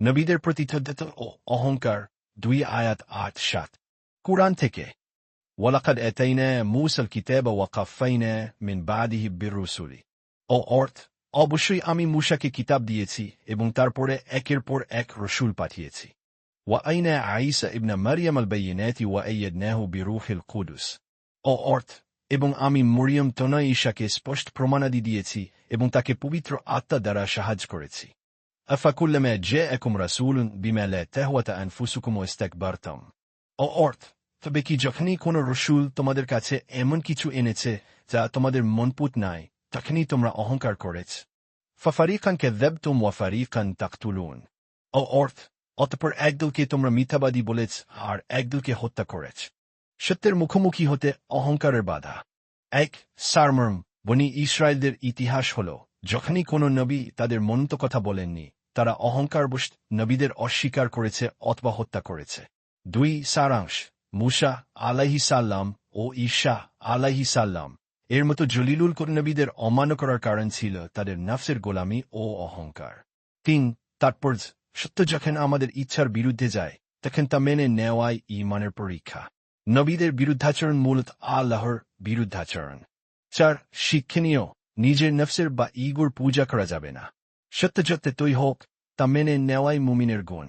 নবীদের প্রতি থদ্দত ও অহংকার দুই আয়াত আট সাত কুরআন থেকে ওয়ালাকাদ এতাইনা মুসাল কিতাব ওয়াকাফাইনা মিন বাদিহি বিরুসুলি ও অর্থ অবশ্যই আমি মুসাকে কিতাব দিয়েছি এবং তারপরে একের পর এক রসুল পাঠিয়েছি ওয়া আইনা আইসা ইবনা মারিয়াম আল বাইনাতি ওয়া আইয়াদনাহু বিরুহিল কুদুস ও অর্থ এবং আমি মরিয়ম তনয় ঈশাকে স্পষ্ট প্রমাণাদি দিয়েছি এবং তাকে পবিত্র আত্মা দ্বারা সাহায্য করেছি আফাকুল্লামা জে একুম রাসুলুন বিমালা তেহওয়াতা আনফুসুকুম ইস্তাকবারতাম ও অর্থ তবে কি যখনই কোন রসুল তোমাদের কাছে এমন কিছু এনেছে যা তোমাদের মনপুত নাই তখনই তোমরা অহংকার করেছ ফাফারিকান কে দেবতুম ওয়াফারিকান তাকতুলুন ও অর্থ অতপর একদলকে তোমরা মিথ্যাবাদী বলেছ আর একদলকে হত্যা করেছ সত্যের মুখোমুখি হতে অহংকারের বাধা এক সারমর্ম বনি ইসরায়েলদের ইতিহাস হল যখনই কোনো নবী তাদের মন্ত কথা বলেননি তারা অহংকারবশ নবীদের অস্বীকার করেছে অথবা হত্যা করেছে। দুই সারাংশ, মুসা আলাহি সাল্লাম ও ঈশা আলাহি সাল্লাম। এর মতো জলিলুল নবীদের অমান্য করার কারণ ছিল তাদের নাফসের গোলামি ও অহংকার। তিন, তাৎপর্য, সত্য যখন আমাদের ইচ্ছার বিরুদ্ধে যায়, তখন তা মেনে নেওয়াই ইমানের পরীক্ষা। নবীদের বিরুদ্ধাচরণ মূলত আল্লাহর বিরুদ্ধাচরণ। চার, শিক্ষণীয়, নিজের নফসের বা ইগুর পূজা করা যাবে না। সত্যযত্তে তৈ হোক তা মেনে নেওয়াই মুমিনের গুণ